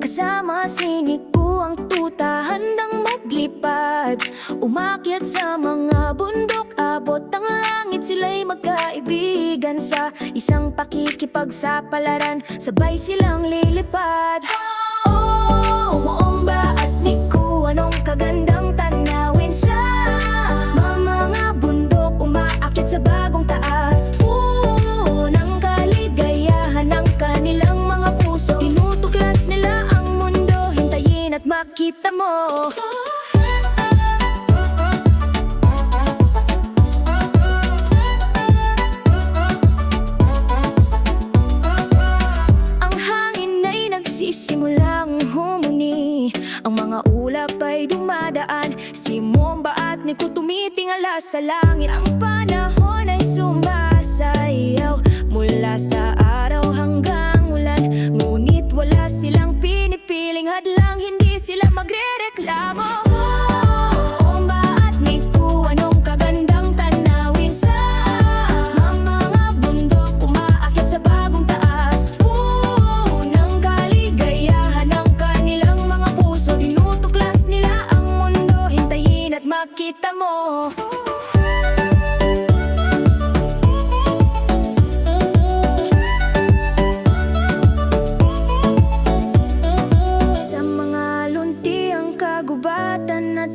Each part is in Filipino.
Kasama sinig ko ang tuta. Handang maglipad Umakyat sa mga bundok. Abot ang langit Sila'y magkaibigan. Sa isang pakikipagsapalaran Sabay silang lilipad. Oh, Moomba at Niku Anong kagandang Hintayin at makita mo. Ang hangin ay nagsisimulang humuni. Ang mga ulap ay dumadaan. Si Momba at Nico tumitingala sa langit. Ang panahon ay sumasayaw Mula sa clamo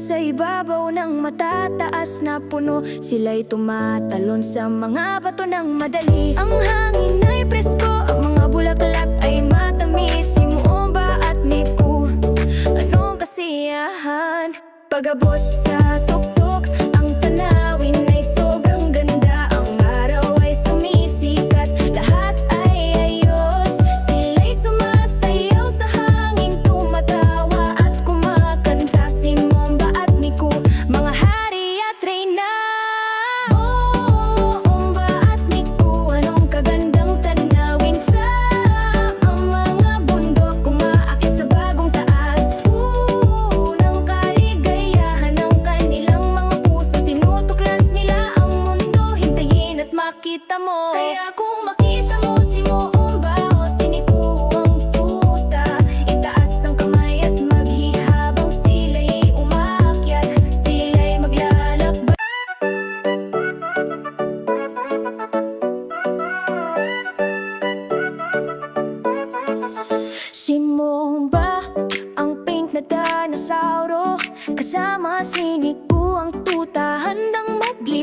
sa ibabaw ng matataas na puno Sila'y tumatalon sa mga bato ng madali. Ang hangin ay presko Ang mga bulaklak ay matamis. Si Muomba at Niku? Anong kasiyahan? Pagabot sa tuktok makita mo. Kaya kung makita mo si Moomba o si Niku ang Itaas ang kamay at maghihabang sila'y umakyat. Sila'y maglalakbay. Si Momba, ang pink na dinosauro? Kasama si Niku ang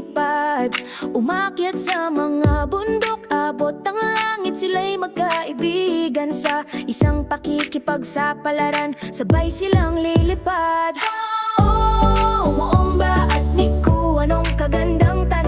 lumilipad Umakyat sa mga bundok Abot ang langit sila'y magkaibigan Sa isang pakikipagsapalaran. Sabay silang lilipad Oh, moomba at Niku Anong kagandang tayo